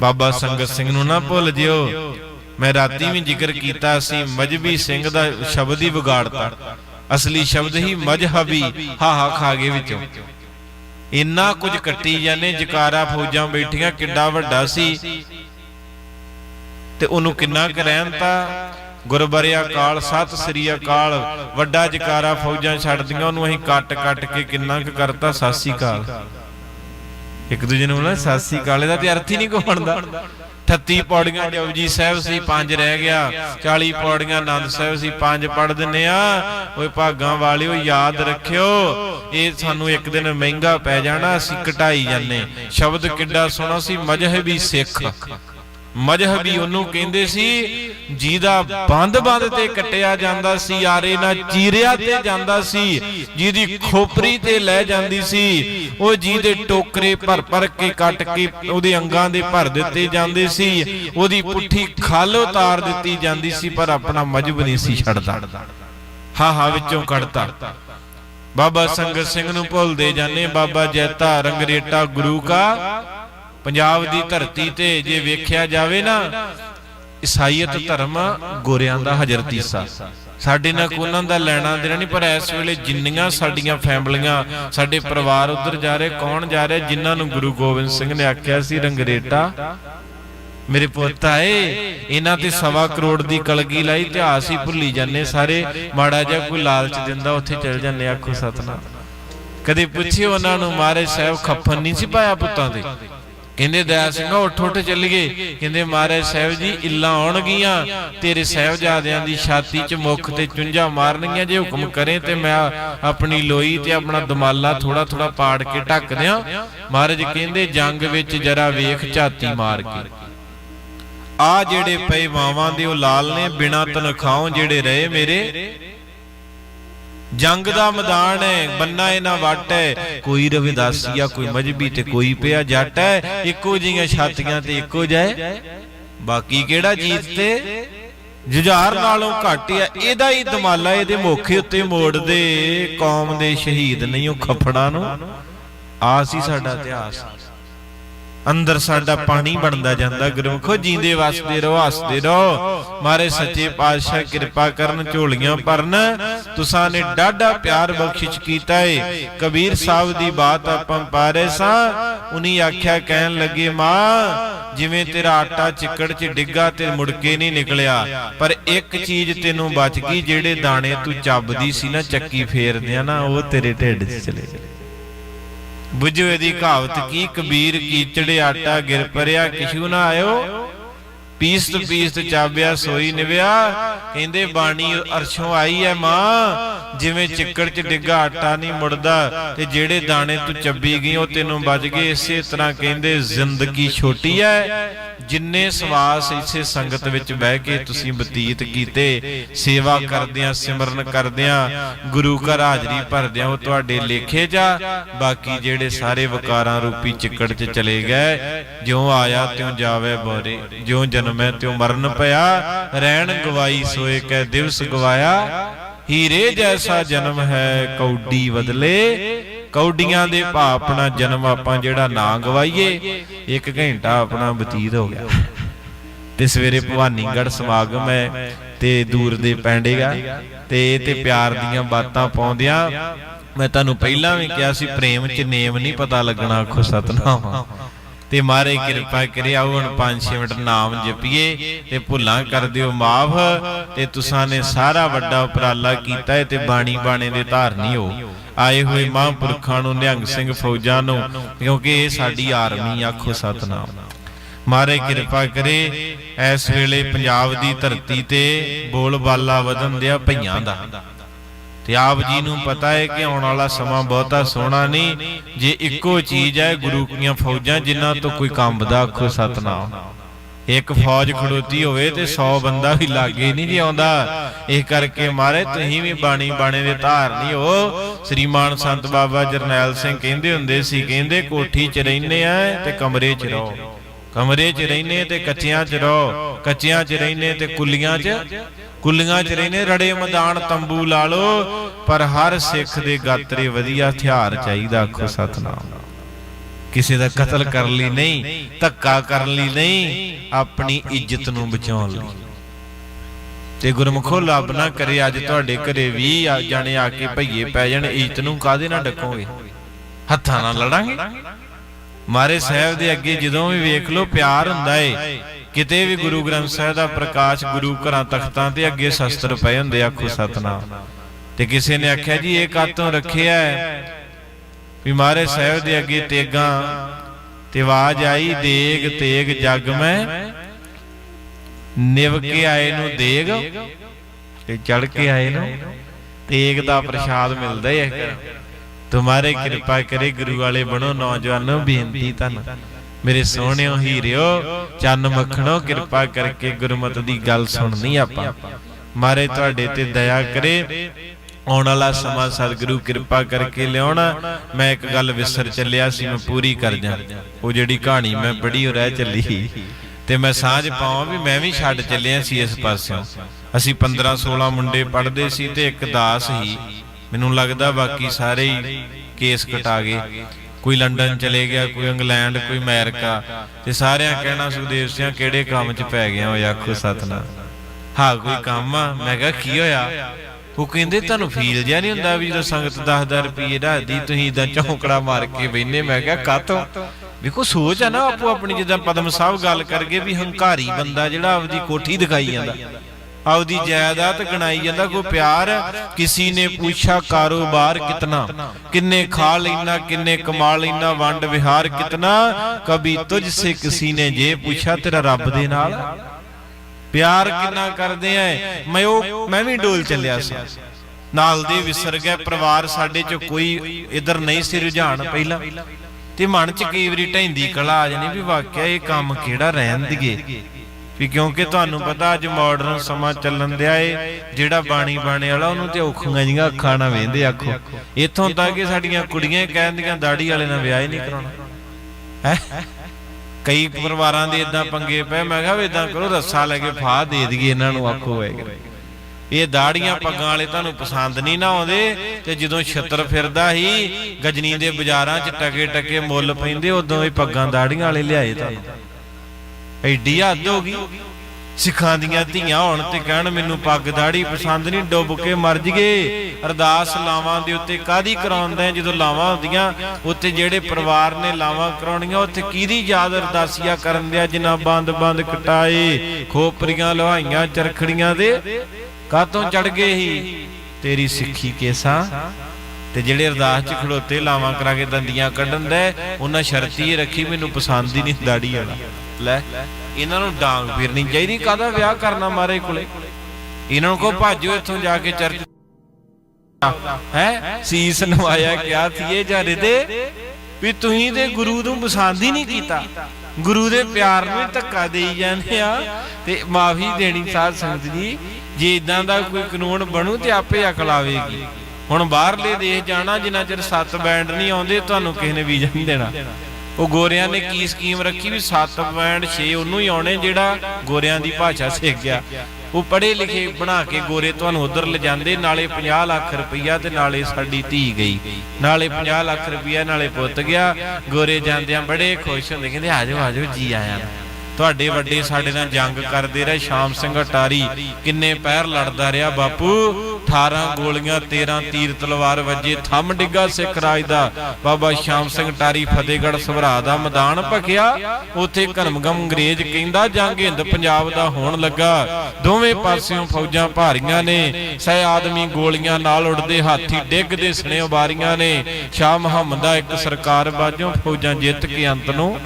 ਬਾਬਾ ਸੰਗਤ ਸਿੰਘ ਨੂੰ ਨਾ ਭੁੱਲ ਜਿਓ। ਮੈਂ ਰਾਤੀ ਵੀ ਜ਼ਿਕਰ ਕੀਤਾ ਸੀ, ਮਜਬੀ ਸਿੰਘ ਦਾ ਸ਼ਬਦ ਹੀ ਵਿਗਾੜਤਾ। ਅਸਲੀ ਸ਼ਬਦ ਹੀ ਮਜਹਬੀ ਹਾਹਾ ਖਾ ਗਏ ਵਿੱਚੋਂ। ਇੰਨਾ ਕੁਝ ਕੱਟੀ ਜਾਂਦੇ, ਜਕਾਰਾ ਫੌਜਾਂ ਬੈਠੀਆਂ, ਕਿੱਡਾ ਵੱਡਾ ਸੀ। ਤੇ ਉਹਨੂੰ ਕਿੰਨਾ ਕੁ ਰਹਿਣ ਤਾਂ? ਗੁਰਬਰਿਆ ਕਾਲ, ਸਤਿ ਸ੍ਰੀ ਅਕਾਲ। ਵੱਡਾ ਜਕਾਰਾ ਫੌਜਾਂ ਛੱਡਦੀਆਂ, ਉਹਨੂੰ ਅਸੀਂ ਕੱਟ ਕੱਟ ਕੇ ਕਿੰਨਾ ਕੁ ਕਰਤਾ ਸਾਸੀ ਕਾਲ ਇੱਕ ਦੂਜੇ ਨੂੰ ਨਾ ਸਾਸੀ ਕਾਲੇ ਦਾ ਤੇ ਅਰਥ ਹੀ ਨਹੀਂ ਕੋ ਬਣਦਾ। 38 ਪੌੜੀਆਂ ਜਪਜੀ ਸਾਹਿਬ ਸੀ, ਪੰਜ ਰਹਿ ਗਿਆ 40 ਪੌੜੀਆਂ, ਆਨੰਦ ਸਾਹਿਬ ਸੀ, ਪੰਜ ਪੜ ਦਿੰਨੇ ਆ। ਓਏ ਭਾਗਾਂ ਵਾਲਿਓ, ਯਾਦ ਰੱਖਿਓ, ਇਹ ਸਾਨੂੰ ਇੱਕ ਦਿਨ ਮਹਿੰਗਾ ਪੈ ਜਾਣਾ, ਅਸੀਂ ਘਟਾਈ ਜਾਂਦੇ। ਸ਼ਬਦ ਕਿੱਡਾ ਸੋਹਣਾ ਸੀ, ਮਜਹਬੀ ਸਿੱਖ। ਮਜਹਬੀ ਉਹਨੂੰ ਕਹਿੰਦੇ ਸੀ ਜਿਹਦਾ ਬੰਦ-ਬੰਦ ਤੇ ਕੱਟਿਆ ਜਾਂਦਾ ਸੀ ਯਾਰੇ ਨਾਲ ਚੀਰਿਆ ਤੇ ਜਾਂਦਾ ਸੀ ਜਿਹਦੀ ਖੋਪਰੀ ਤੇ ਲੈ ਜਾਂਦੀ ਸੀ ਉਹ ਜਿਹਦੇ ਟੋਕਰੇ ਭਰ ਭਰ ਕੇ ਕੱਟ ਕੇ ਉਹਦੇ ਅੰਗਾਂ ਦੇ ਭਰ ਦਿੱਤੇ ਜਾਂਦੇ ਸੀ ਉਹਦੀ ਪੁੱਠੀ ਖਲ ਉਤਾਰ ਦਿੱਤੀ ਜਾਂਦੀ ਸੀ ਪਰ ਆਪਣਾ ਮਜਬ ਨਹੀਂ ਸੀ ਛੱਡਦਾ। ਹਾ ਹਾ ਵਿੱਚੋਂ ਕੱਢਤਾ। ਬਾਬਾ ਸੰਗਤ ਸਿੰਘ ਨੂੰ ਭੁੱਲਦੇ ਜਾਂਦੇ ਬਾਬਾ ਜੈਤਾ ਰੰਗਰੇਟਾ ਗੁਰੂ ਕਾ। ਪੰਜਾਬ ਦੀ ਧਰਤੀ ਤੇ ਜੇ ਵੇਖਿਆ ਜਾਵੇ ਨਾ ਈਸਾਈਅਤ ਧਰਮ ਗੋਰਿਆਂ ਦਾ ਹਜਰਤੀਸਾ ਸਾਡੇ ਨਾਲ ਕੋਨਾਂ ਦਾ ਲੈਣਾ ਦੇਣਾ ਨਹੀਂ ਪਰ ਇਸ ਵੇਲੇ ਜਿੰਨੀਆਂ ਸਾਡੀਆਂ ਫੈਮਲੀਆਂ ਸਾਡੇ ਪਰਿਵਾਰ ਉਧਰ ਜਾ ਰਹੇ ਕੌਣ ਜਾ ਰਿਹਾ ਜਿਨ੍ਹਾਂ ਨੂੰ ਗੁਰੂ ਗੋਬਿੰਦ ਸਿੰਘ ਨੇ ਆਖਿਆ ਸੀ ਰੰਗਰੇਟਾ ਮੇਰੇ ਪੁੱਤ ਆਏ ਇਹਨਾਂ ਤੇ ਸਵਾ ਕਰੋੜ ਦੀ ਕਲਗੀ ਲਾਈ ਇਤਿਹਾਸ ਹੀ ਭੁੱਲੀ ਜਾਂਦੇ ਸਾਰੇ ਮਾੜਾ ਜਿਹਾ ਕੋਈ ਲਾਲਚ ਦਿੰਦਾ ਉੱਥੇ ਚਲ ਜਾਂਦੇ ਆਖੋ ਸਤਨਾਮ ਕਦੇ ਪੁੱਛਿਓ ਉਹਨਾਂ ਨੂੰ ਮਹਾਰਾਜ ਸਾਹਿਬ ਖੱਫਨ ਨਹੀਂ ਸੀ ਪਾਇਆ ਪੁੱਤਾਂ ਤੇ ਕਹਿੰਦੇ ਦਇਆ ਸਿੰਘ ਉੱਠ ਉੱਠ ਚੱਲੀਏ। ਕਹਿੰਦੇ ਮਹਾਰਾਜ ਸਾਹਿਬ ਜੀ ਇੱਲਾਂ ਆਉਣਗੀਆਂ। ਤੇਰੇ ਸਾਹਿਬਜ਼ਾਦਿਆਂ ਦੀ ਛਾਤੀ 'ਚ ਮੁੱਖ ਤੇ ਚੁੰਝਾ ਮਾਰਨਗੀਆਂ। ਜੇ ਹੁਕਮ ਕਰੇ ਤੇ ਮੈਂ ਆਪਣੀ ਲੋਈ ਤੇ ਆਪਣਾ ਦਮਾਲਾ ਥੋੜਾ ਥੋੜਾ ਪਾੜ ਕੇ ਢੱਕ ਦਿਆਂ। ਮਹਾਰਾਜ ਕਹਿੰਦੇ ਜੰਗ ਵਿੱਚ ਜਰਾ ਵੇਖ ਝਾਤੀ ਮਾਰ ਕੇ। ਆ ਜਿਹੜੇ ਪਏ ਮਾਵਾਂ ਦੇ ਉਹ ਲਾਲ ਨੇ ਬਿਨਾ ਤਨਖਾਹੋਂ ਜਿਹੜੇ ਰਹੇ ਮੇਰੇ ਜੰਗ ਦਾ ਮੈਦਾਨ ਹੈ ਬੰਨਾ ਇਹਨਾਂ ਵੱਟ ਹੈ ਕੋਈ ਰਵਿਦਾਸੀਆ ਕੋਈ ਮਜਬੀ ਤੇ ਕੋਈ ਪਿਆ ਜੱਟ ਹੈ ਇੱਕੋ ਜੀਆਂ ਛਾਤੀਆਂ ਤੇ ਇੱਕੋ ਜਾਏ ਬਾਕੀ ਕਿਹੜਾ ਜੀਤ ਤੇ? ਜੁਝਾਰ ਨਾਲੋਂ ਘੱਟ ਹੈ। ਇਹਦਾ ਹੀ ਦਮਾਲਾ ਇਹਦੇ ਮੋਖੇ ਉੱਤੇ ਮੋੜਦੇ ਕੌਮ ਦੇ ਸ਼ਹੀਦ ਨਹੀਂ ਉਹ ਖਫੜਾ ਨੂੰ। ਆ ਸੀ ਸਾਡਾ ਇਤਿਹਾਸ। ਅੰਦਰ ਸਾਡਾ ਪਾਣੀ ਬਣਦਾ ਜਾਂਦਾ, ਗੁਰਮਖੋ ਜੀਂਦੇ ਵਸਦੇ ਰਹੋ, ਹੱਸਦੇ ਰਹੋ। ਮਾਰੇ ਸੱਚੇ ਪਾਤਸ਼ਾਹ ਕਿਰਪਾ ਕਰਨ, ਝੋਲੀਆਂ ਭਰਨ। ਤੁਸਾਂ ਨੇ ਡਾਢਾ ਪਿਆਰ ਬਖਸ਼ਿਸ਼ ਕੀਤਾ ਏ। ਕਬੀਰ ਸਾਹਿਬ ਦੀ ਬਾਤ ਆਪਾਂ ਪਾਰੇ ਸਾਂ। ਉਨੀ ਆਖਿਆ, ਕਹਿਣ ਲੱਗੇ, ਮਾਂ, ਜਿਵੇਂ ਤੇਰਾ ਆਟਾ ਚਿੱਕੜ 'ਚ ਡਿੱਗਾ ਤੇ ਮੁੜ ਕੇ ਨਹੀਂ ਨਿਕਲਿਆ, ਪਰ ਇੱਕ ਚੀਜ਼ ਤੈਨੂੰ ਬਚ ਗਈ, ਜਿਹੜੇ ਦਾਣੇ ਤੂੰ ਚੱਬਦੀ ਸੀ ਨਾ, ਚੱਕੀ ਫੇਰਦਿਆਂ ਨਾ, ਉਹ ਤੇਰੇ ਢਿੱਡ 'ਚ ਚਲੇ ਗਏ। ਬੁੱਝੋ ਇਹਦੀ ਕਹਾਵਤ ਕੀ? ਕਬੀਰ ਕੀਚੜੇ ਆਟਾ ਗਿਰ ਪਰਿਆ? ਕਿਛੂ ਨਾ ਆਇਓ। ਪੀਸਤ ਪੀਸਤ ਚਾਬਿਆ ਸੋਈ ਨਿਵਿਆ। ਕਹਿੰਦੇ ਬਾਣੀ ਅਰਸ਼ੋਂ ਆਈ ਐ ਮਾਂ। ਜਿਵੇਂ ਚਿੱਕੜ 'ਚ ਡਿੱਗਾ ਆਟਾ ਨਹੀਂ ਮੁੜਦਾ। ਤੇ ਜਿਹੜੇ ਦਾਣੇ ਤੂੰ ਚੱਬੀ ਗਈ ਉਹ ਤੈਨੂੰ ਬਚ ਗਏ। ਇਸੇ ਤਰ੍ਹਾਂ ਕਹਿੰਦੇ ਜ਼ਿੰਦਗੀ ਛੋਟੀ ਐ। ਜਿੰਨੇ ਸਵਾਸ ਇਸੇ ਸੰਗਤ ਵਿੱਚ ਬਹਿ ਕੇ ਤੁਸੀਂ ਬਤੀਤ ਕੀਤੇ ਸੇਵਾ ਕਰਦਿਆਂ ਸਿਮਰਨ ਕਰਦਿਆਂ ਗੁਰੂ ਘਰ ਹਾਜ਼ਰੀ ਭਰਦਿਆਂ ਉਹ ਤੁਹਾਡੇ ਲੇਖੇ ਜਾ। ਬਾਕੀ ਜਿਹੜੇ ਸਾਰੇ ਵਿਕਾਰਾਂ ਰੂਪੀ ਚਿੱਕੜ 'ਚ ਚਲੇ ਗਏ ਜਿਉਂ ਆਇਆ ਤਿਉਂ ਜਾਵੇ ਬੋਰੇ ਜਿਉਂ ਜਨਮੈ ਤਿਉਂ ਮਰਨ ਪਿਆ, ਰਹਿਣ ਗਵਾਈ ਸੋਏ ਕੈ ਦਿਵਸ ਗਵਾਇਆ। ਹੀਰੇ ਜੈਸਾ ਜਨਮ ਹੈ, ਕੌਡੀ ਬਦਲੇ। ਕੌਡੀਆਂ ਦੇ ਭਾ ਆਪਣਾ ਜਨਮ ਆਪਾਂ ਜਿਹੜਾ ਨਾ ਗਵਾਈਏ। ਇੱਕ ਘੰਟਾ ਆਪਣਾ ਬਤੀਤ ਹੋ ਗਿਆ। ਤੇ ਸਵੇਰੇ ਭਵਾਨੀਗੜ੍ਹ ਸਮਾਗਮ ਹੈ, ਤੇ ਦੂਰ ਦੇ ਪੈਂਡੇਗਾ ਤੇ ਇਹ ਤੇ ਪਿਆਰ ਦੀਆਂ ਬਾਤਾਂ ਪਾਉਂਦਿਆਂ ਮੈਂ ਤੁਹਾਨੂੰ ਪਹਿਲਾਂ ਵੀ ਕਿਹਾ ਸੀ, ਪ੍ਰੇਮ ਚ ਨੇਮ ਨਹੀਂ ਪਤਾ ਲੱਗਣਾ ਆਖੋ ਸਤਨਾਮ। ਤੇ ਮਾਰੇ ਕਿਰਪਾ ਕਰੇ ਆਓ ਹੁਣ 5-6 ਮਿੰਟ ਨਾਮ ਜਪੀਏ ਤੇ ਭੁੱਲਾਂ ਕਰ ਦਿਓ ਮਾਫ ਤੇ ਤੁਸਾਂ ਨੇ ਸਾਰਾ ਵੱਡਾ ਉਪਰਾਲਾ ਕੀਤਾ ਹੈ ਤੇ ਬਾਣੀ ਬਾਣੇ ਦੇ ਧਾਰਨੀ ਹੋ। ਆਏ ਹੋਏ ਮਹਾਂਪੁਰਖਾਂ ਨੂੰ, ਨਿਹੰਗ ਸਿੰਘ ਫੌਜਾਂ ਨੂੰ, ਕਿਉਂਕਿ ਇਹ ਸਾਡੀ ਆਰਮੀ ਆਖੋ ਸਤਨਾਮ। ਮਾਰੇ ਕਿਰਪਾ ਕਰੇ, ਇਸ ਵੇਲੇ ਪੰਜਾਬ ਦੀ ਧਰਤੀ ਤੇ ਬੋਲ ਬਾਲਾ ਵਧਨ ਦਿਆ ਭਈਆਂ ਦਾ। ਤੇ ਆਪ ਜੀ ਨੂੰ ਪਤਾ ਹੈ ਕਿ ਆਉਣ ਵਾਲਾ ਸਮਾਂ ਬਹੁਤਾ ਸੋਹਣਾ ਨਹੀਂ, ਜੇ ਇੱਕੋ ਚੀਜ਼ ਹੈ ਗੁਰੂ ਕੀਆਂ ਫੌਜਾਂ ਜਿਨ੍ਹਾਂ ਤੋਂ ਕੋਈ ਕੰਬਦਾ ਆਖੋ ਸਤਨਾਮ। ਇੱਕ ਫੌਜ ਖੜੋਤੀ ਹੋਵੇ ਤੇ 100 ਬੰਦਾ ਵੀ ਲਾਗੇ ਨਹੀਂ ਜੀ ਆਉਂਦਾ। ਇਹ ਕਰਕੇ ਮਾਰੇ ਤੁਸੀਂ ਵੀ ਬਾਣੀ ਬਾਣੇ ਦੇ ਧਾਰ ਨਹੀਂ ਹੋ। ਸ੍ਰੀਮਾਨ ਸੰਤ ਬਾਬਾ ਜਰਨੈਲ ਸਿੰਘ ਕਹਿੰਦੇ ਹੁੰਦੇ ਸੀ, ਕਹਿੰਦੇ ਕੋਠੀ 'ਚ ਰਹਿੰਦੇ ਆ ਤੇ ਕਮਰੇ 'ਚ ਰਹੋ। ਕਮਰੇ 'ਚ ਰਹਿੰਦੇ ਤੇ ਕੱਚਿਆਂ 'ਚ ਰਹੋ, ਕੱਚਿਆਂ 'ਚ ਰਹਿੰਦੇ ਤੇ ਕੁੱਲੀਆਂ 'ਚ ਕੁੱਲੀਆਂ 'ਚ ਰਹਿੰਦੇ, ਰੜੇ ਮੈਦਾਨ ਤੰਬੂ ਲਾ ਲਓ, ਪਰ ਹਰ ਸਿੱਖ ਦੇ ਗਾਤਰੇ ਵਧੀਆ ਹਥਿਆਰ ਚਾਹੀਦਾ, ਆਖੋ ਸਤਨਾਮ। ਕਿਸੇ ਦਾ ਕਤਲ ਕਰਨ ਲਈ ਨਹੀਂ, ਧੱਕਾ ਕਰਨ ਲਈ ਨਹੀਂ, ਆਪਣੀ ਇੱਜ਼ਤ ਨੂੰ ਬਚਾਉਣ ਲਈ। ਤੇ ਗੁਰਮੁਖੋ, ਲੱਭ ਨਾ ਕਰੇ, ਅੱਜ ਤੁਹਾਡੇ ਘਰੇ ਵੀ ਆ ਜਾਣੇ ਆ ਕੇ ਭਈਏ ਪੈ ਜਾਣ, ਇੱਜ਼ਤ ਨੂੰ ਕਾਦੇ ਨਾਲ ਡੱਕੋਗੇ? ਹੱਥਾਂ ਨਾਲ ਲੜਾਂਗੇ? ਮਾਰੇ ਸਾਹਿਬ ਦੇ ਅੱਗੇ ਜਦੋਂ ਵੀ ਵੇਖ ਲੋ ਪਿਆਰ ਹੁੰਦਾ ਏ। ਕਿਤੇ ਵੀ ਗੁਰੂ ਗ੍ਰੰਥ ਸਾਹਿਬ ਦਾ ਪ੍ਰਕਾਸ਼ ਗੁਰੂ ਘਰਾਂ ਤਖਤਾਂ ਤੇ ਅੱਗੇ ਸ਼ਸਤਰ ਪਏ ਹੁੰਦੇ ਆਖੋ ਸਤਨਾਮ। ਤੇ ਕਿਸੇ ਨੇ ਆਖਿਆ ਜੀ, ਇਹ ਕਾਤੋਂ ਰੱਖਿਆ ਹੈ? ਵੀ ਮਾਰੇ ਸਾਹਿਬ ਦੇ ਅੱਗੇ ਤੇਗਾਂ, ਤੇ ਆਵਾਜ਼ ਆਈ, ਦੇਗ, ਤੇਗ, ਜਗ ਮੈਂ, ਨਿਵ ਕੇ ਆਏ ਨੂੰ ਦੇਗ, ਤੇ ਚੜ ਕੇ ਆਏ ਨੂੰ ਤੇਗ ਦਾ ਪ੍ਰਸ਼ਾਦ ਮਿਲਦਾ ਹੈ। ਤੁਮਾਰੇ ਕਿਰਪਾ ਕਰੇ ਗੁਰੂ ਵਾਲੇ ਬਣੋ, ਨੌਜਵਾਨੋ, ਬੇਨਤੀ ਤੁਹਾਨੂੰ ਮੇਰੇ ਸੋਹਣਿਓ ਹੀਰਿਓ, ਚੰਨ ਮੱਖਣੋ, ਕਿਰਪਾ ਕਰਕੇ ਗੁਰਮਤ ਦੀ ਗੱਲ ਸੁਣਨੀ ਆਪਾਂ। ਮਾਰੇ ਤੁਹਾਡੇ ਤੇ ਦਇਆ ਕਰੇ, ਆਉਣ ਵਾਲਾ ਸਮਾਂ ਸਤਿਗੁਰੂ ਕਿਰਪਾ ਕਰਕੇ ਲਿਆਉਣਾ। ਮੈਂ ਇੱਕ ਗੱਲ ਵਿਸਰ ਚੱਲਿਆ ਸੀ, ਮੈਂ ਪੂਰੀ ਕਰ ਜਾ। ਉਹ ਜਿਹੜੀ ਕਹਾਣੀ ਮੈਂ ਬੜੀ ਹੋ ਰਹਿ ਚੱਲੀ। ਤੇ ਮੈਂ ਸਾਂਝ ਪਾਵਾਂ ਵੀ ਮੈਂ ਵੀ ਛੱਡ ਚੱਲਿਆ ਸੀ ਇਸ ਪਾਸਿਓਂ। ਅਸੀਂ 15 16 ਮੁੰਡੇ ਪੜ੍ਹਦੇ ਸੀ ਤੇ ਇੱਕ ਦਾਸ ਹੀ। ਮੈਨੂੰ ਲੱਗਦਾ ਬਾਕੀ ਸਾਰੇ ਹੀ ਕੇਸ ਕਟਾ ਗਏ। ਕੋਈ ਲੰਡਨ ਚਲੇ ਗਿਆ, ਕੋਈ ਇੰਗਲੈਂਡ, ਕੋਈ ਅਮਰੀਕਾ, ਤੇ ਸਾਰਿਆਂ ਕਹਿਣਾ ਸੁਖਦੇਵ ਸਿੰਘ ਕਿਹੜੇ ਕੰਮ 'ਚ ਪੈ ਗਿਆ ਓਏ ਆਖੋ ਸਤਨਾਮ। ਹਾਂ, ਕੋਈ ਕੰਮ ਆ? ਮੈਂ ਕਿਹਾ, ਕੀ ਹੋਇਆ? ਉਹ ਕਹਿੰਦੇ ਤੁਹਾਨੂੰ ਫੀਲ ਜਿਆ ਨਹੀਂ ਹੁੰਦਾ ਵੀ ਜਦੋਂ ਸੰਗਤ 10000 ਰੁਪਏ ਰੱਖਦੀ ਤੁਸੀਂ ਇਦਾਂ ਚੌਂਕੜਾ ਮਾਰ ਕੇ ਬੈਨੇ ਮੈਂ ਕਿਹਾ ਕਾਤੋਂ ਵੇਖੋ ਸੋਚ ਆ ਨਾ ਆਪੋ ਆਪਣੀ ਜਿੱਦਾਂ ਪਦਮ ਸਾਹਿਬ ਗੱਲ ਕਰਗੇ ਵੀ ਹੰਕਾਰੀ ਬੰਦਾ ਜਿਹੜਾ ਆਪਦੀ ਕੋਠੀ ਦਿਖਾਈ ਜਾਂਦਾ। ਆਪਦੀ ਜਾਇਦਾਦ ਗਣਾਈ ਜਾਂਦਾ, ਕੋਈ ਪਿਆਰ, ਕਿਸੇ ਨੇ ਪੁੱਛਿਆ ਕਾਰੋਬਾਰ ਕਿਤਨਾ? ਕਿੰਨੇ ਖਾ ਲੈਣਾ ਕਿੰਨੇ ਕਮਾ ਲੈਣਾ ਵੰਡ ਵਿਹਾਰ ਕਿਤਨਾ? ਕਭੀ ਤੁਝ ਸੇ ਕਿਸੀ ਨੇ ਜੇ ਪੁੱਛਾ ਤੇਰਾ ਰੱਬ ਦੇ ਨਾਲ। ਪਿਆਰ ਕਿੰਨਾ ਕਰਦੇ ਐ? ਮੈਂ ਉਹ ਮੈਂ ਵੀ ਡੋਲ ਚੱਲਿਆ ਸੀ। ਨਾਲ ਦੇ ਵਿਸਰ ਗਏ ਪਰਿਵਾਰ ਸਾਡੇ ਚ ਕੋਈ ਇਧਰ ਨਹੀਂ ਸੀ ਰੁਝਾਨ ਪਹਿਲਾਂ। ਤੇ ਮਨ ਚ ਕਈ ਵਾਰੀ ਢੈਂਦੀ ਕਲਾ ਆ ਜਾਣੀ ਵੀ ਵਾਕਿਆ ਇਹ ਕੰਮ ਕਿਹੜਾ ਰਹਿਣ ਦੀਏ ਵੀ ਕਿਉਂਕਿ ਤੁਹਾਨੂੰ ਪਤਾ ਅੱਜ ਮਾਡਰਨ ਸਮਾਂ ਚੱਲਣ ਦਿਆ ਏ, ਜਿਹੜਾ ਬਾਣੀ ਬਾਣੇ ਵਾਲਾ, ਉਹਨੂੰ ਤੇ ਔਖੀਆਂ ਜੀਆਂ ਅੱਖਾਂ ਨਾਲ ਵੇਂਦੇ ਆਖੋ ਇੱਥੋਂ ਤੱਕ ਕਿ ਸਾਡੀਆਂ ਕੁੜੀਆਂ ਕਹਿੰਦੀਆਂ ਦਾੜੀ ਵਾਲੇ ਨਾਲ ਵਿਆਹ ਹੀ ਨਹੀਂ ਕਰਾਉਣਾ। ਹੈ? ਕਈ ਪਰਿਵਾਰਾਂ ਦੇ ਇਦਾਂ ਪੰਗੇ ਪਏ, ਮੈਂ ਕਿਹਾ ਵੀ ਇਦਾਂ ਕਰੋ, ਰੱਸਾ ਲੈ ਕੇ ਫਾਹ ਦੇ ਦਈਏ, ਇਹਨਾਂ ਨੂੰ ਆਖੋ ਹੈ ਇਹ ਦਾੜੀਆਂ ਪੱਗਾਂ ਵਾਲੇ ਤੁਹਾਨੂੰ ਪਸੰਦ ਨਹੀਂ ਨਾ ਆਉਂਦੇ, ਤੇ ਜਦੋਂ ਛੱਤਰ ਫਿਰਦਾ ਸੀ ਗਜਨੀ ਦੇ ਬਾਜ਼ਾਰਾਂ 'ਚ ਟਕੇ ਟਕੇ ਮੁੱਲ ਪੈਂਦੇ, ਉਦੋਂ ਇਹ ਪੱਗਾਂ ਦਾੜੀਆਂ ਵਾਲੇ ਲਿਆਏ ਤੁਹਾਨੂੰ। ਐਡੀ ਹੱਦ ਹੋ ਗਈ। ਸਿੱਖਾਂ ਦੀਆਂ ਧੀਆਂ ਹੋਣ ਤੇ ਕਹਿਣ ਮੈਨੂੰ ਪੱਗ ਦਾੜੀ ਪਸੰਦ ਨਹੀਂ, ਡੁੱਬ ਕੇ ਮਰ ਜਗੇ ਅਰਦਾਸ ਲਾਵਾਂ ਦੇ ਉੱਤੇ ਕਾਦੀ ਕਰਾਉਂਦੇ ਜਦੋਂ ਲਾਵਾਂ ਹੁੰਦੀਆਂ, ਉੱਤੇ ਜਿਹੜੇ ਪਰਿਵਾਰ ਨੇ ਲਾਵਾਂ ਕਰਾਉਣੀਆਂ, ਉੱਥੇ ਕਿਹਦੀ ਯਾਦ ਅਰਦਾਸੀਆ ਕਰਨ ਦਿਆ ਜਿਨ੍ਹਾਂ ਬੰਦ ਬੰਦ ਕਟਾਏ? ਖੋਪਰੀਆਂ, ਲੋਹਾਈਆਂ, ਚਰਖੜੀਆਂ ਦੇ। ਕਾਤੋਂ ਚੜ ਗਏ ਹੀ ਤੇਰੀ ਸਿੱਖੀ ਕੇਸਾਂ? ਤੇ ਜਿਹੜੇ ਅਰਦਾਸ 'ਚ ਖੜੋਤੇ ਲਾਵਾਂ ਕਰਾ ਕੇ ਦੰਦੀਆਂ ਕੱਢਣ ਦੇ, ਉਹਨਾਂ ਸ਼ਰਤੀ ਰੱਖੀ, ਮੈਨੂੰ ਪਸੰਦ ਹੀ ਨਹੀਂ ਦਾੜੀ ਵਾਲਾ। ਲੈ, ਇਹਨਾਂ ਨੂੰ ਡਾਂਗ ਫਿਰਨੀ ਚਾਹੀਦੀ ਕਾਦਾ ਵਿਆਹ ਕਰਨਾ ਮਾਰੇ ਕੋਲੇ? ਇਹਨਾਂ ਨੂੰ ਕੋ ਭਾਜੋ ਇੱਥੋਂ ਜਾ ਕੇ ਚਰਚ ਹੈ, ਸੀਸ ਨਵਾਇਆ ਕਿਹਾ ਥੀਏ ਜਾਰੇ ਦੇ ਵੀ ਤੁਸੀਂ ਤੇ ਗੁਰੂ ਨੂੰ ਪਸੰਦ ਹੀ ਨਹੀਂ ਕੀਤਾ। ਗੁਰੂ ਦੇ ਪਿਆਰ ਨੂੰ ਹੀ ਧੱਕਾ ਦੇਈ ਜਾਂਦੇ ਆ। ਤੇ ਮਾਫੀ ਦੇਣੀ ਸਾਧ ਸੰਗਤ ਜੀ, ਜੇ ਇਦਾਂ ਦਾ ਕੋਈ ਕਾਨੂੰਨ ਬਣੂ ਤੇ ਆਪੇ ਅਕਲ ਆਵੇਗੀ। ਹੁਣ ਬਾਹਰਲੇ ਦੇਸ਼ ਜਾਣਾ, ਜਿੰਨਾ ਚਿਰ ਸੱਤ ਬੈਂਡ ਨਹੀਂ ਆਉਂਦੇ, ਤੁਹਾਨੂੰ ਕਿਸੇ ਨੇ ਵੀਜ਼ਾ ਨਹੀਂ ਦੇਣਾ। ਉਹ ਗੋਰਿਆਂ ਨੇ ਕੀ ਸਕੀਮ ਰੱਖੀ ਵੀ 7 ਬੈਂਡ 6 ਉਹਨੂੰ ਹੀ ਆਉਣੇ, ਜਿਹੜਾ ਗੋਰਿਆਂ ਦੀ ਭਾਸ਼ਾ ਸਿੱਖ ਗਿਆ। ਉਹ ਪੜ੍ਹੇ ਲਿਖੇ ਬਣਾ ਕੇ ਗੋਰੇ ਤੁਹਾਨੂੰ ਉਧਰ ਲਿਜਾਂਦੇ, ਨਾਲੇ 50 ਲੱਖ ਰੁਪਈਆ ਤੇ ਨਾਲੇ ਸਾਡੀ ਧੀ ਗਈ। ਨਾਲੇ 50 ਲੱਖ ਰੁਪਈਆ ਨਾਲੇ ਪੁੱਤ ਗਿਆ। ਗੋਰੇ ਜਾਂਦਿਆਂ ਬੜੇ ਖੁਸ਼ ਹੁੰਦੇ, ਕਹਿੰਦੇ ਆਜੋ ਆਜੋ ਜੀ ਆਇਆ ਤੁਹਾਡੇ ਵੱਡੇ ਸਾਡੇ ਨਾਲ ਜੰਗ ਕਰਦੇ ਰਹੇ, ਸ਼ਾਮ ਸਿੰਘ ਅਟਾਰੀ ਕਿੰਨੇ ਪੈਰ ਲੜਦਾ ਰਿਹਾ, ਬਾਪੂ 18 ਗੋਲੀਆਂ 13 ਤੀਰ ਤਲਵਾਰ ਵੱਜੇ। ਥੰਮ ਡਿੱਗਾ ਸਿੱਖ ਰਾਜ ਦਾ। ਬਾਬਾ ਸ਼ਾਮ ਸਿੰਘ ਟਾਰੀ ਫਤਿਹਗੜ੍ਹ ਸਭਰਾ ਦਾ ਮੈਦਾਨ ਭਖਿਆ। ਉੱਥੇ ਕਰਮਗਮ ਅੰਗਰੇਜ਼ ਕਹਿੰਦਾ, ਜੰਗ ਹਿੰਦ ਪੰਜਾਬ ਦਾ ਹੋਣ ਲੱਗਾ। ਦੋਵੇਂ ਪਾਸਿਓਂ ਫੌਜਾਂ ਭਾਰੀਆਂ ਨੇ। ਸਹਿ ਆਦਮੀ ਗੋਲੀਆਂ ਨਾਲ ਉੜਦੇ ਹਾਥੀ ਡਿੱਗਦੇ ਸਣੇ ਉਬਾਰੀਆਂ ਨੇ। ਸ਼ਾਹ ਮੁਹੰਮਦ ਦਾ ਇੱਕ ਸਰਕਾਰ ਬਾਝੋਂ ਫੌਜਾਂ ਜਿੱਤ ਕੇ ਅੰਤ ਨੂੰ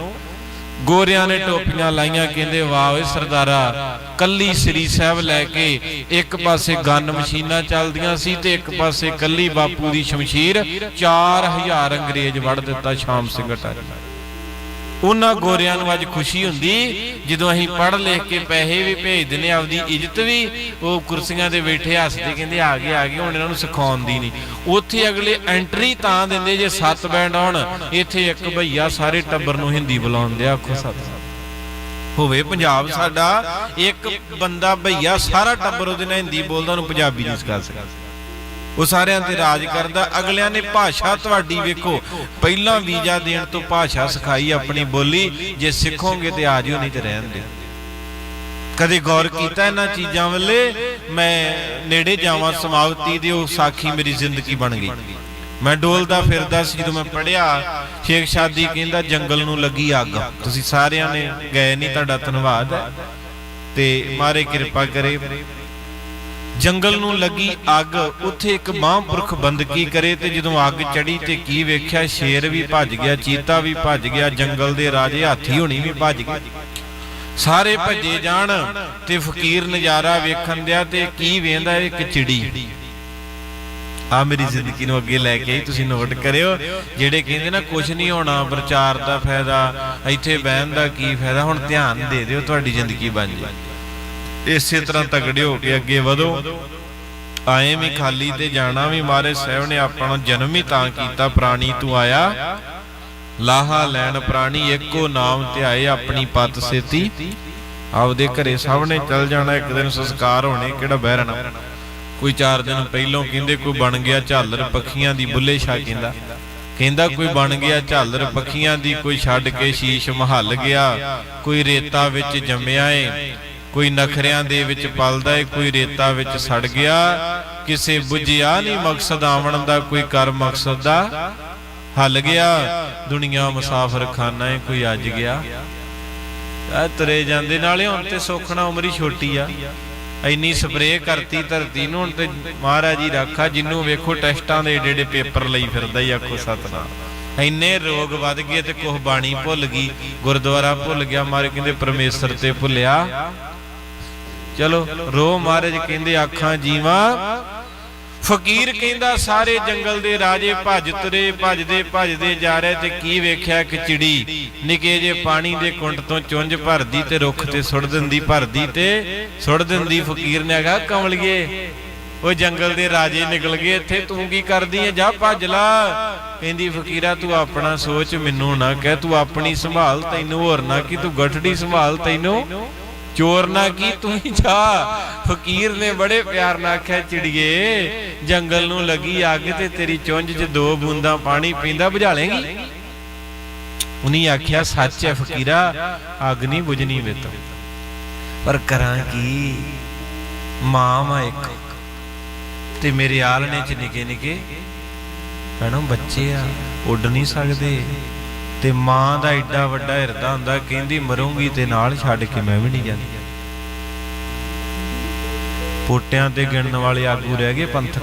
ਗੋਰਿਆਂ ਨੇ ਟੋਪੀਆਂ ਲਾਈਆਂ, ਕਹਿੰਦੇ, ਵਾਹ ਓਏ ਸਰਦਾਰਾ, ਕੱਲੀ ਸ੍ਰੀ ਸਾਹਿਬ ਲੈ ਕੇ ਇੱਕ ਪਾਸੇ ਗਨ ਮਸ਼ੀਨਾਂ ਚੱਲਦੀਆਂ ਸੀ ਤੇ ਇੱਕ ਪਾਸੇ ਕੱਲੀ ਬਾਪੂ ਦੀ ਸ਼ਮਸ਼ੀਰ 4000 ਅੰਗਰੇਜ਼ ਵੜ ਦਿੱਤਾ ਸ਼ਾਮ ਸਿੰਘ ਅਟਾਰੀ ਉਹਨਾਂ ਗੋਰਿਆਂ ਨੂੰ ਅੱਜ ਖੁਸ਼ੀ ਹੁੰਦੀ, ਜਦੋਂ ਅਸੀਂ ਪੜ੍ਹ ਲਿਖ ਕੇ ਪੈਸੇ ਵੀ ਭੇਜ ਦਿੰਨੇ ਆਪਦੀ ਇੱਜ਼ਤ ਵੀ, ਉਹ ਕੁਰਸੀਆਂ ਤੇ ਬੈਠੇ ਹੱਸਦੇ ਕਹਿੰਦੇ, ਆ ਗਏ ਆ ਗਏ, ਹੁਣ ਇਹਨਾਂ ਨੂੰ ਸਿਖਾਉਣ ਦੀ ਨਹੀਂ। ਉੱਥੇ ਅਗਲੇ ਐਂਟਰੀ ਤਾਂ ਦਿੰਦੇ ਜੇ ਸੱਤ ਬੈਂਡ ਆਉਣ, ਇੱਥੇ ਇੱਕ ਭਈਆ ਸਾਰੇ ਟੱਬਰ ਨੂੰ ਹਿੰਦੀ ਬੁਲਾਉਂਦੇ ਆ ਆਖੋ ਸੱਤ ਹੋਵੇ ਪੰਜਾਬ ਸਾਡਾ, ਇੱਕ ਬੰਦਾ ਭਈਆ ਸਾਰਾ ਟੱਬਰ ਉਹਦੇ ਨਾਲ ਹਿੰਦੀ ਬੋਲਦਾ, ਉਹਨੂੰ ਪੰਜਾਬੀ ਨਹੀਂ ਸਿਖਾ ਸਕਦਾ। ਉਹ ਸਾਰਿਆਂ ਤੇ ਰਾਜ ਕਰਦਾ ਅਗਲਿਆਂ ਨੇ ਭਾਸ਼ਾ ਤੁਹਾਡੀ ਵੇਖੋ। ਪਹਿਲਾਂ ਵੀਜ਼ਾ ਦੇਣ ਤੋਂ ਭਾਸ਼ਾ ਸਿਖਾਈ ਆਪਣੀ ਬੋਲੀ, ਜੇ ਸਿੱਖੋਗੇ ਤੇ ਆ ਜਿਓ, ਨਹੀਂ ਤੇ ਰਹਿਣ ਦਿਓ। ਕਦੇ ਗੌਰ ਕੀਤਾ ਇਹਨਾਂ ਚੀਜ਼ਾਂ ਵੱਲੇ? ਮੈਂ ਨੇੜੇ ਜਾਵਾਂ ਸਮਾਪਤੀ ਦੀ ਉਹ ਸਾਖੀ ਮੇਰੀ ਜ਼ਿੰਦਗੀ ਬਣ ਗਈ। ਮੈਂ ਡੋਲਦਾ ਫਿਰਦਾ ਸੀ ਜਦੋਂ ਮੈਂ ਪੜਿਆ ਸ਼ੇਖ ਸ਼ਾਦੀ ਕਹਿੰਦਾ, ਜੰਗਲ ਨੂੰ ਲੱਗੀ ਅੱਗ। ਤੁਸੀਂ ਸਾਰਿਆਂ ਨੇ ਗਏ ਨਹੀਂ ਤੁਹਾਡਾ ਧੰਨਵਾਦ ਤੇ ਮਾਰੇ ਕਿਰਪਾ ਕਰੇ। ਜੰਗਲ ਨੂੰ ਲੱਗੀ ਅੱਗ, ਉੱਥੇ ਇੱਕ ਮਹਾਂਪੁਰਖ ਬੰਦਗੀ ਕਰੇ ਤੇ ਜਦੋਂ ਅੱਗ ਚੜੀ ਤੇ ਕੀ ਵੇਖਿਆ? ਸ਼ੇਰ ਵੀ ਭੱਜ ਗਿਆ, ਚੀਤਾ ਵੀ ਭੱਜ ਗਿਆ, ਜੰਗਲ ਦੇ ਰਾਜੇ ਹਾਥੀ ਹੋਣੀ ਵੀ ਭੱਜ ਗਏ। ਸਾਰੇ ਭੱਜੇ ਜਾਣ ਤੇ ਫਕੀਰ ਨਜ਼ਾਰਾ ਵੇਖਣ ਦਿਆ ਤੇ ਕੀ ਵੇਂਦਾ ਇੱਕ ਚਿੜੀ ਆ ਮੇਰੀ ਜ਼ਿੰਦਗੀ ਨੂੰ ਅੱਗੇ ਲੈ ਕੇ ਆਈ ਤੁਸੀਂ ਨੋਟ ਕਰਿਓ। ਜਿਹੜੇ ਕਹਿੰਦੇ ਨਾ ਕੁਝ ਨਹੀਂ ਹੋਣਾ, ਪ੍ਰਚਾਰ ਦਾ ਫਾਇਦਾ, ਇੱਥੇ ਬਹਿਣ ਦਾ ਕੀ ਫਾਇਦਾ? ਹੁਣ ਧਿਆਨ ਦੇ ਦਿਓ, ਤੁਹਾਡੀ ਜ਼ਿੰਦਗੀ ਬਣ ਜੇ ਇਸੇ ਤਰ੍ਹਾਂ ਤਗੜੇ ਹੋ ਕੇ ਅੱਗੇ ਵਧੋ। ਆਏ ਵੀ ਖਾਲੀ ਤੇ ਜਾਣਾ ਵੀ ਮਾਰੇ ਸਾਹਿਬ ਨੇ ਆਪਣਾ ਜਨਮ ਹੀ ਤਾਂ ਕੀਤਾ, ਪ੍ਰਾਣੀ ਤੂੰ ਆਇਆ। ਲਾਹਾ ਲੈਣ ਪ੍ਰਾਣੀ ਇੱਕੋ ਨਾਮ ਧਿਆਏ ਆਪਣੀ ਪਤ ਸੇਤੀ। ਆਪਦੇ ਘਰੇ ਸਭ ਨੇ ਚੱਲ ਜਾਣਾ, ਇੱਕ ਦਿਨ ਸੰਸਕਾਰ ਹੋਣੇ, ਕਿਹੜਾ ਬਹਿਰਣਾ ਕੋਈ 4 ਦਿਨ ਪਹਿਲੋਂ ਕਹਿੰਦੇ ਕੋਈ ਬਣ ਗਿਆ ਝਾਲਰ ਪੱਖੀਆਂ ਦੀ ਬੁੱਲੇ ਸ਼ਾ ਕਹਿੰਦਾ। ਕਹਿੰਦਾ ਕੋਈ ਬਣ ਗਿਆ ਝਾਲਰ ਪੱਖੀਆਂ ਦੀ ਕੋਈ ਛੱਡ ਕੇ ਸ਼ੀਸ਼ ਮਹੱਲ ਗਿਆ। ਕੋਈ ਰੇਤਾ ਵਿੱਚ ਜੰਮਿਆ ਏ। ਕੋਈ ਨਖਰਿਆਂ ਦੇ ਵਿੱਚ ਪਲਦਾ ਏ, ਕੋਈ ਰੇਤਾ ਵਿੱਚ ਸੜ ਗਿਆ, ਕਿਸੇ ਬੁਝਿਆ ਨਹੀਂ ਮਕਸਦ, ਆਵਣ ਦਾ ਕੋਈ ਕਰ ਮਕਸਦ ਦਾ, ਹੱਲ ਗਿਆ, ਦੁਨੀਆ ਮੁਸਾਫਰ ਖਾਨਾ ਏ, ਕੋਈ ਅੱਜ ਗਿਆ। ਆ ਤੁਰੇ ਜਾਂਦੇ ਨਾਲੇ ਹੁਣ ਤੇ ਸੋਖਣਾ ਉਮਰ ਛੋਟੀ ਆ। ਇੰਨੀ ਸਪਰੇਅ ਕਰਤੀ ਧਰਤੀ ਨੂੰ, ਹੁਣ ਤੇ ਮਹਾਰਾਜ ਜੀ ਰੱਖਾ, ਜਿੰਨੂੰ ਵੇਖੋ ਟੈਸਟਾਂ ਦੇ ਏਡੇ ਏਡੇ ਪੇਪਰ ਲਈ ਫਿਰਦਾ ਹੀ ਆਖੋ ਸਤਨਾਮ। ਇੰਨੇ ਰੋਗ ਵੱਧ ਗਏ ਤੇ ਕੁਝ ਬਾਣੀ ਭੁੱਲ ਗਈ, ਗੁਰਦੁਆਰਾ ਭੁੱਲ ਗਿਆ ਮਾਰੇ ਕਹਿੰਦੇ ਪਰਮੇਸ਼ਰ ਤੇ ਭੁੱਲਿਆ। ਚਲੋ ਰੋ ਮਹਾਰਾਜ ਕਹਿੰਦੇ, ਆਖਾਂ ਜੀਵਾ, ਫਕੀਰ ਕਹਿੰਦਾ, ਸਾਰੇ ਜੰਗਲ ਦੇ ਰਾਜੇ ਭੱਜ ਤੁਰੇ, ਭੱਜਦੇ ਭੱਜਦੇ ਜਾ ਰਹੇ ਤੇ ਕੀ ਵੇਖਿਆ ਇੱਕ ਚਿੜੀ? ਨਿੱਕੇ ਜੇ ਪਾਣੀ ਦੇ ਕੁੰਡ ਤੋਂ ਚੁੰਝ ਭਰਦੀ ਤੇ ਰੁੱਖ ਤੇ ਸੁੱਟ ਦਿੰਦੀ, ਭਰਦੀ ਤੇ ਸੁੱਟ ਦਿੰਦੀ। ਫਕੀਰ ਨੇ ਆਗਾ ਕਮਲਗੇ ਉਹ ਜੰਗਲ ਦੇ ਰਾਜੇ ਨਿਕਲ ਗਏ, ਇੱਥੇ ਤੂੰ ਕੀ ਕਰਦੀ ਐ? ਜਾ ਭੱਜ ਲਾ। ਕਹਿੰਦੀ, ਫਕੀਰਾ, ਤੂੰ ਆਪਣਾ ਸੋਚ ਮੈਨੂੰ ਨਾ ਕਹਿ, ਤੂੰ ਆਪਣੀ ਸੰਭਾਲ ਤੈਨੂੰ ਹੋਰ ਨਾ ਕੀ, ਤੂੰ ਗਠੜੀ ਸੰਭਾਲ ਤੈਨੂੰ ਚੋਰ ਨਾ ਕੀ, ਤੂੰ ਹੀ ਜਾ। ਫਕੀਰ ਨੇ ਬੜੇ ਪਿਆਰ ਨਾਲ ਆਖਿਆ, ਚਿੜੀਏ, ਜੰਗਲ ਨੂੰ ਲੱਗੀ ਅੱਗ ਤੇ ਤੇਰੀ ਚੁੰਝ 'ਚ ਦੋ ਬੂੰਦਾਂ ਪਾਣੀ ਪੀਂਦਾ, ਬੁਝਾ ਲੇਂਗੀ? ਉਨੀ ਆਖਿਆ, ਸੱਚ ਹੈ ਫਕੀਰਾ, ਅੱਗ ਨਹੀਂ ਬੁਝਣੀ ਮੇਤੋਂ ਪਰ ਕਰਾਂ ਕੀ? ਮਾਂ ਮਾ ਇੱਕ। ਤੇ ਮੇਰੇ ਆਲਣੇ 'ਚ ਨਿੱਕੇ ਨਿੱਕੇ ਹਣਾ ਬੱਚੇ ਆ, ਉੱਡ ਨਹੀਂ ਸਕਦੇ। ਤੇ ਮਾਂ ਦਾ ਐਡਾ ਵੱਡਾ ਹਿਰਦਾ ਹੁੰਦਾ, ਕਹਿੰਦੀ ਮਰੂੰਗੀ ਤੇ ਨਾਲ ਛੱਡ ਕੇ ਮੈਂ ਵੀ ਨਹੀਂ ਜਾਂਦੀ। ਪੋਟਿਆਂ ਤੇ ਗਿਣਨ ਵਾਲੇ ਆਗੂ ਰਹਿ ਗਏ ਪੰਥਕ,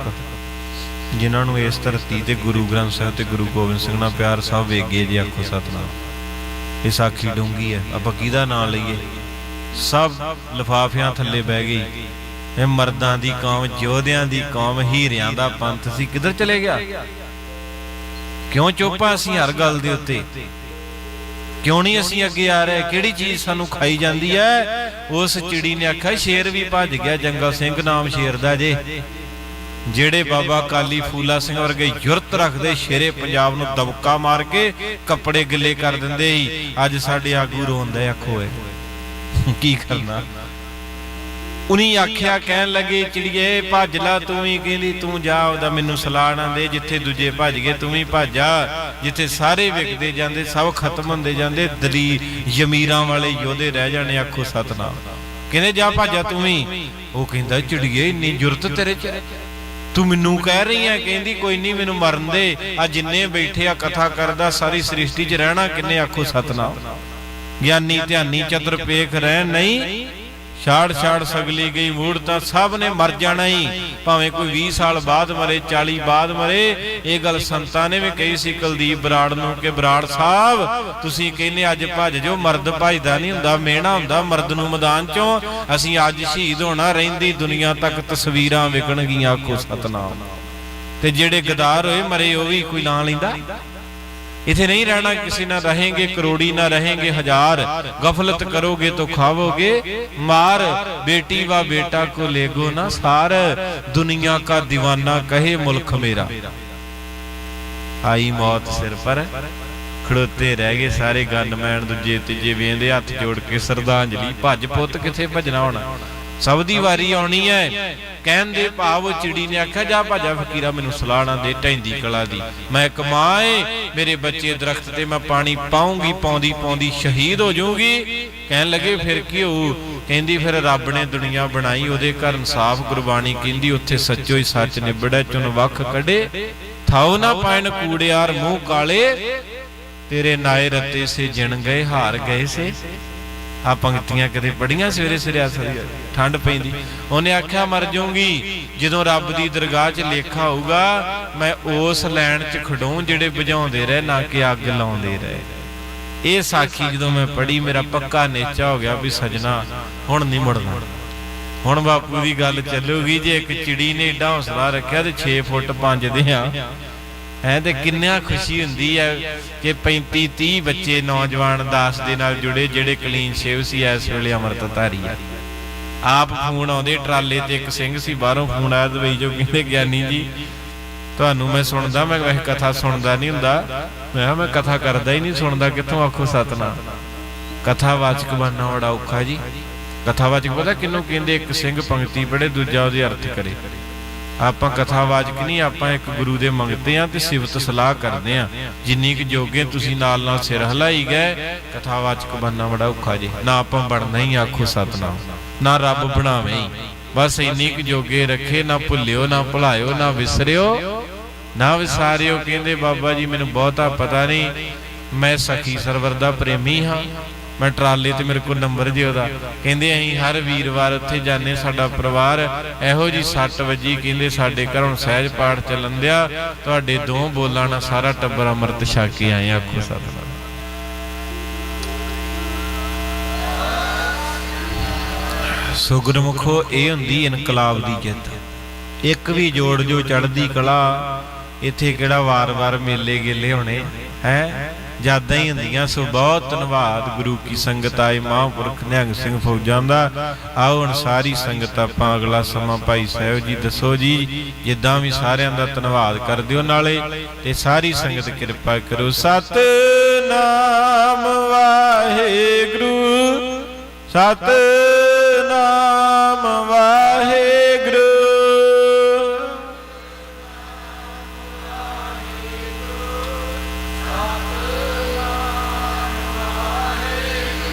ਜਿਨ੍ਹਾਂ ਨੂੰ ਇਸ ਧਰਤੀ ਤੇ ਗੁਰੂ ਗ੍ਰੰਥ ਸਾਹਿਬ ਤੇ ਗੁਰੂ ਗੋਬਿੰਦ ਸਿੰਘ ਨਾਲ ਪਿਆਰ ਸਭ ਵੇਗੇ ਜੀ ਆਖੋ ਸਤਨਾਮ। ਇਹ ਸਾਖੀ ਡੂੰਗੀ ਹੈ, ਆਪਾਂ ਕਿਹਦਾ ਨਾਂ ਲਈਏ? ਸਭ ਲਫਾਫਿਆਂ ਥੱਲੇ ਬਹਿ ਗਈ। ਇਹ ਮਰਦਾਂ ਦੀ ਕੌਮ ਯੋਧਿਆਂ ਦੀ ਕੌਮ, ਹੀਰਿਆਂ ਦਾ ਪੰਥ ਸੀ। ਕਿੱਧਰ ਚਲੇ ਗਿਆ? ਕਿਉਂ ਚੁੱਪਾ ਅਸੀਂ ਹਰ ਗੱਲ ਦੇ ਉੱਤੇ? ਕਿਉਂ ਨਹੀਂ ਅਸੀਂ ਅੱਗੇ ਆ ਰਹੇ? ਕਿਹੜੀ ਚੀਜ਼ ਸਾਨੂੰ ਖਾਈ ਜਾਂਦੀ ਹੈ ਉਸ ਚਿੜੀ ਨੇ ਆਖਿਆ, ਸ਼ੇਰ ਵੀ ਭੱਜ ਗਿਆ ਜੰਗਲ ਸਿੰਘ ਨਾਮ ਸ਼ੇਰ ਦਾ ਜੇ। ਜਿਹੜੇ ਬਾਬਾ ਕਾਲੀ ਫੂਲਾ ਸਿੰਘ ਵਰਗੇ ਯੁਰਤ ਰੱਖਦੇ, ਸ਼ੇਰੇ ਪੰਜਾਬ ਨੂੰ ਦਬਕਾ ਮਾਰ ਕੇ ਕੱਪੜੇ ਗਿੱਲੇ ਕਰ ਦਿੰਦੇ ਸੀ। ਅੱਜ ਸਾਡੇ ਆਗੂ ਰੋਂਦੇ ਆਖੋ ਏ ਕੀ ਕਰਨਾ? ਉਨੀ ਆਖਿਆ ਕਹਿਣ ਲੱਗੇ, ਚਿੜੀਏ, ਭੱਜ ਲਾ, ਤੂੰ ਵੀ ਕਹਿੰਦੀ, ਤੂੰ ਜਾ, ਉਹਦਾ ਮੈਨੂੰ ਸਲਾਹ ਦੇ, ਜਿੱਥੇ ਦੂਜੇ ਭੱਜ ਗਏ, ਤੂੰ ਵੀ ਭੱਜ ਜਾ ਜਿੱਥੇ ਸਾਰੇ ਵਿਕਦੇ ਜਾਂਦੇ, ਸਭ ਖਤਮ ਹੁੰਦੇ ਜਾਂਦੇ ਦਲੀ ਜ਼ਮੀਰਾਂ ਵਾਲੇ ਯੋਧੇ ਰਹਿ ਜਾਣੇ ਆਖੋ, ਸਤਨਾਮ ਕਹਿੰਦੇ ਜਾ ਭੱਜਾ ਤੂੰ ਵੀ? ਉਹ ਕਹਿੰਦਾ, ਚਿੜੀਏ, ਇੰਨੀ ਜੁਰਤ ਤੇਰੇ ਚ ਤੂੰ ਮੈਨੂੰ ਕਹਿ ਰਹੀ ਹੈ, ਕਹਿੰਦੀ, ਕੋਈ ਨਹੀਂ, ਮੈਨੂੰ ਮਰਨ ਦੇ। ਆ ਜਿੰਨੇ ਬੈਠੇ ਆ, ਕਥਾ ਕਰਦਾ, ਸਾਰੀ ਸ੍ਰਿਸ਼ਟੀ 'ਚ ਰਹਿਣਾ, ਕਿੰਨੇ ਆਖੋ, ਸਤਨਾਮ। ਗਿਆਨੀ ਧਿਆਨੀ, ਚਤੁਰਪੇਖ ਰਹਿ, ਨਹੀਂ ਛਾੜ ਛਾੜ ਸਗਲੀ ਗਈ ਮੂੜ ਤਾਂ ਸਭ ਨੇ ਮਰ ਜਾਣਾ ਹੀ ਭਾਵੇਂ ਕੋਈ 20 ਸਾਲ ਬਾਅਦ ਮਰੇ 40 ਬਾਅਦ ਮਰੇ, ਇਹ ਗੱਲ ਸੰਤਾਂ ਨੇ ਵੀ ਕਹੀ ਸੀ ਕੁਲਦੀਪ ਬਰਾੜ ਨੂੰ ਕਿ ਬਰਾੜ ਸਾਹਿਬ, ਤੁਸੀਂ ਕਹਿੰਦੇ ਅੱਜ ਭੱਜ ਜੋ ਮਰਦ ਭੱਜਦਾ ਨਹੀਂ ਹੁੰਦਾ, ਮਿਹਣਾ ਹੁੰਦਾ, ਮਰਦ ਨੂੰ ਮੈਦਾਨ ਚੋਂ। ਅਸੀਂ ਅੱਜ ਸ਼ਹੀਦ ਹੋਣਾ, ਰਹਿੰਦੀ ਦੁਨੀਆ ਤੱਕ ਤਸਵੀਰਾਂ ਵਿਕਣਗੀਆਂ, ਆਖੋ ਸਤਨਾਮ। ਤੇ ਜਿਹੜੇ ਗਦਾਰ ਹੋਏ ਮਰੇ, ਉਹ ਵੀ ਕੋਈ ਨਾਂ ਲੈਂਦਾ? ਇਥੇ ਨਹੀਂ ਰਹਿਣਾ ਕਿਸੇ ਨਾਲ ਰਹेंगे ਕਰੋੜੀ ਨਾਲ ਰਹੇਗੇ, ਹਜ਼ਾਰ। ਗਫਲਤ ਕਰੋਗੇ ਤੋ ਖਾਵੋਗੇ। ਮਾਰ, ਬੇਟੀ ਵਾ ਬੇਟਾ ਕੋ ਲੇਗੋ ਨਾ ਸਾਰ। ਦੁਨੀਆ ਕਾ دیਵਾਨਾ ਕਹੇ ਮੁਲਕ ਮੇਰਾ। ਆਈ ਮੌਤ ਸਿਰ ਪਰ। ਖੜੋਤੇ ਰਹਿ ਗਏ ਸਾਰੇ ਗਨਮੈਨ ਦੂਜੇ ਤੀਜੇ ਵੇਂਦੇ ਹੱਥ ਜੋੜ ਕੇ ਸਰਦਾਂਜਲੀ ਭੱਜ ਪੁੱਤ ਕਿੱਥੇ ਭਜਣਾ ਹੋਣਾ? ਸਭ ਦੀ ਵਾਰੀ ਆਉਣੀ ਹੈ ਕਹਿਣ ਦੇ ਭਾਵ ਚਿੜੀ ਨੇ ਆਖਿਆ, ਜਾ ਭਾਜਾ ਫਕੀਰਾ ਮੈਨੂੰ ਸਲਾਹ ਨਾ ਦੇ ਢੈਂਦੀ ਕਲਾ ਦੀ। ਮੈਂ ਇੱਕ ਮੇਰੇ ਬੱਚੇ ਦਰਖਤ ਤੇ ਮੈਂ ਪਾਣੀ ਪਾਉਂਗੀ, ਪਾਉਂਦੀ ਪਾਉਂਦੀ ਸ਼ਹੀਦ ਹੋ ਜਾਊਗੀ। ਕਹਿਣ ਲੱਗੇ, ਫਿਰ ਕੀ ਹੋਊ? ਕਹਿੰਦੀ, ਫਿਰ ਰੱਬ ਨੇ ਦੁਨੀਆ ਬਣਾਈ, ਉਹਦੇ ਘਰ ਇਨਸਾਫ ਗੁਰਬਾਣੀ ਕਹਿੰਦੀ, ਉੱਥੇ ਸੱਚੋ ਹੀ ਸੱਚ ਨਿਬੜੈ ਚੁਨ ਵੱਖ ਕੱਢੇ। ਥਾਉ ਨਾ ਪਾਇਣ ਕੂੜਿਆਰ ਮੂੰਹ ਕਾਲੇ, ਤੇਰੇ ਨਾਏ ਰਤੇ ਸੇ ਜਿਣ ਗਏ, ਹਾਰ ਗਏ ਸੇ। ਆ ਪੰਕਤੀਆਂ ਕਦੇ ਪੜੀਆਂ ਸਵੇਰੇ ਸਵੇਰੇ ਆਸਰੀ ਠੰਡ ਪੈਂਦੀ। ਉਹਨੇ ਆਖਿਆ, ਮਰ ਜਾਊਂਗੀ। ਜਦੋਂ ਰੱਬ ਦੀ ਦਰਗਾਹ 'ਚ ਲੇਖਾ ਹੋਊਗਾ ਮੈਂ ਉਸ ਲੈਣ 'ਚ ਖੜੋਂ ਜਿਹੜੇ ਬੁਝਾਉਂਦੇ ਰਹੇ, ਨਾ ਕਿ ਅੱਗ ਲਾਉਂਦੇ ਰਹੇ। ਇਹ ਸਾਖੀ ਜਦੋਂ ਮੈਂ ਪੜ੍ਹੀ, ਮੇਰਾ ਪੱਕਾ ਨੇਚਾ ਹੋ ਗਿਆ ਵੀ ਸਜਣਾ, ਹੁਣ ਨਹੀਂ ਮੁੜਨਾ। ਹੁਣ ਬਾਪੂ ਦੀ ਗੱਲ ਚੱਲੂਗੀ, ਜੇ ਇੱਕ ਚਿੜੀ ਨੇ ਏਡਾ ਹੌਸਲਾ ਰੱਖਿਆ ਤੇ 6 ਫੁੱਟ 5 ਦੇ ਆ ਹੈ ਤੇ ਕਿੰਨਾ ਖੁਸ਼ੀ ਹੁੰਦੀ ਹੈ ਕਿ 35 30 ਬੱਚੇ ਨੌਜਵਾਨ ਦਾਸ ਦੇ ਨਾਲ ਜੁੜੇ, ਜਿਹੜੇ ਕਲੀਨ ਸ਼ੇਵ ਸੀ ਇਸ ਵੇਲੇ ਅੰਮ੍ਰਿਤਧਾਰੀ ਆ। ਆਪ ਫੋਨ ਆਉਂਦੇ, ਟਰਾਲੇ ਤੇ ਇੱਕ ਸਿੰਘ ਸੀ, ਬਾਹਰੋਂ ਫੋਨ ਆਇਆ ਦੁਬਈ ਜੋ ਕਹਿੰਦੇ, ਗਿਆਨੀ ਜੀ, ਤੁਹਾਨੂੰ ਮੈਂ ਸੁਣਦਾ, ਮੈਂ ਵੈਸੇ ਕਥਾ ਸੁਣਦਾ ਨਹੀਂ ਹੁੰਦਾ। ਮੈਂ ਕਿਹਾ, ਮੈਂ ਕਥਾ ਕਰਦਾ ਹੀ ਨਹੀਂ ਸੁਣਦਾ, ਕਿੱਥੋਂ ਆਖੋ ਸਤਨਾਮ? ਕਥਾਵਾਚਕ ਬਣਨਾ ਬੜਾ ਔਖਾ ਜੀ। ਕਥਾਵਾਚਕ ਪਤਾ ਕਿੰਨੂੰ ਕਹਿੰਦੇ, ਇੱਕ ਸਿੰਘ ਪੰਕਤੀ ਪੜੇ ਦੂਜਾ ਉਹਦੇ ਅਰਥ ਕਰੇ। ਆਪਾਂ ਕਥਾਵਾਚਕ ਨਹੀਂ, ਆਪਾਂ ਇੱਕ ਗੁਰੂ ਦੇ ਮੰਗਤੇ ਆ ਤੇ ਸਿਫਤ ਸਲਾਹ ਕਰਦੇ ਆ ਜਿੰਨੀ ਕੁ ਜੋਗੇ ਤੁਸੀਂ ਨਾਲ ਨਾਲ ਸਿਰ ਹਲਾਈ ਗਏ ਕਥਾਵਾਚਕ ਬਣਨਾ ਬੜਾ ਔਖਾ ਜੀ। ਨਾ ਆਪਾਂ ਬਣਨਾ ਹੀ ਆਖੋ ਸਤਨਾਮ, ਨਾ ਰੱਬ ਬਣਾਵੇਂ ਬਸ ਇੰਨੀ ਕੁ ਜੋਗੇ ਰੱਖੇ, ਨਾ ਭੁੱਲਿਓ, ਨਾ ਭੁਲਾਇਓ, ਨਾ ਵਿਸਰਿਓ, ਨਾ ਵਿਸਾਰਿਓ। ਕਹਿੰਦੇ ਬਾਬਾ ਜੀ, ਮੈਨੂੰ ਬਹੁਤਾ ਪਤਾ ਨਹੀਂ, ਮੈਂ ਸਖੀ ਸਰਵਰ ਦਾ ਪ੍ਰੇਮੀ ਹਾਂ। ਮੈਂ ਟਰਾਲੇ ਤੇ ਮੇਰੇ ਕੋਲ ਨੰਬਰ ਜੀ ਉਹਦਾ। ਕਹਿੰਦੇ ਅਸੀਂ ਹਰ ਵੀਰਵਾਰ ਉੱਥੇ ਜਾਂਦੇ ਸਾਡਾ ਪਰਿਵਾਰ ਇਹੋ ਜੀ 6 ਵਜੇ, ਕਹਿੰਦੇ ਸਾਡੇ ਘਰੋਂ ਸਹਿਜ ਪਾਠ ਚੱਲਣ ਦਿਆ। ਤੁਹਾਡੇ ਦੋ ਬੋਲਾਂ ਨਾਲ ਸਾਰਾ ਟੱਬਰ ਅੰਮ੍ਰਿਤ ਛਕ ਕੇ ਆਏ ਆਖੋ ਸਤਨਾਮ। ਸੋ ਗੁਰਮੁਖੋ ਇਹ ਹੁੰਦੀ ਇਨਕਲਾਬ ਦੀ ਜਿੱਤ। ਇੱਕ ਵੀ ਜੋੜ ਜੋ ਚੜਦੀ ਕਲਾ ਇੱਥੇ ਕਿਹੜਾ ਵਾਰ-ਵਾਰ ਮੇਲੇ ਗੇਲੇ ਹੋਣੇ, ਹੈ? ਜ਼ਿਆਦਾ ਹੀ ਹੁੰਦੀਆਂ, ਸੋ ਬਹੁਤ ਧੰਨਵਾਦ ਗੁਰੂ ਕੀ ਸੰਗਤ ਆਏ ਮਹਾਂਪੁਰਖ ਨਿਹੰਗ ਸਿੰਘ ਫੌਜਾਂ ਦਾ। ਆਓ ਹੁਣ ਸਾਰੀ ਸੰਗਤ ਆਪਾਂ ਅਗਲਾ ਸਮਾਂ ਭਾਈ ਸਾਹਿਬ ਜੀ ਦੱਸੋ ਜੀ, ਜਿੱਦਾਂ ਵੀ ਸਾਰਿਆਂ ਦਾ ਧੰਨਵਾਦ ਕਰ ਦਿਓ ਨਾਲੇ, ਤੇ ਸਾਰੀ ਸੰਗਤ ਕਿਰਪਾ ਕਰੋ। ਸਤਨਾਮ ਵਾਹਿਗੁਰੂ, ਸਤਨਾਮ